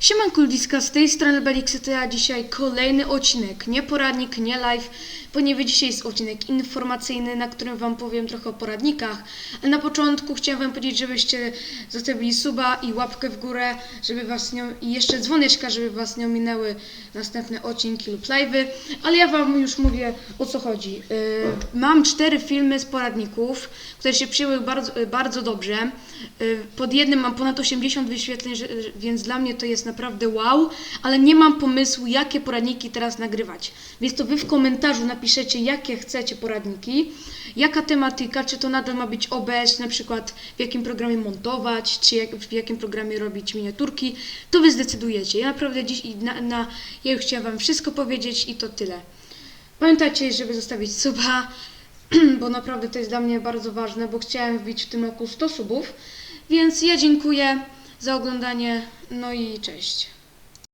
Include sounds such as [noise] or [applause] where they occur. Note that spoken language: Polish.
Siemanko ludziska, z tej strony Belixy, a dzisiaj kolejny odcinek, nie poradnik, nie live, ponieważ dzisiaj jest odcinek informacyjny, na którym Wam powiem trochę o poradnikach, ale na początku chciałem Wam powiedzieć, żebyście zostawili suba i łapkę w górę, żeby Was nie, i jeszcze dzwoneczka, żeby Was nie ominęły następne odcinki lub live'y, ale ja Wam już mówię o co chodzi. Yy, mam cztery filmy z poradników, które się przyjęły bardzo, bardzo dobrze. Yy, Pod jednym mam ponad 80 wyświetleń, więc dla mnie to jest naprawdę wow, ale nie mam pomysłu, jakie poradniki teraz nagrywać. Więc to Wy w komentarzu napiszecie, jakie chcecie poradniki, jaka tematyka, czy to nadal ma być OBS, na przykład w jakim programie montować, czy jak, w jakim programie robić miniaturki, to Wy zdecydujecie. Ja naprawdę dziś i na, na, ja już chciałam Wam wszystko powiedzieć i to tyle. Pamiętajcie, żeby zostawić suba, [clears throat] bo naprawdę to jest dla mnie bardzo ważne, bo chciałem wbić w tym roku 100 subów. Więc ja dziękuję za oglądanie, no i cześć.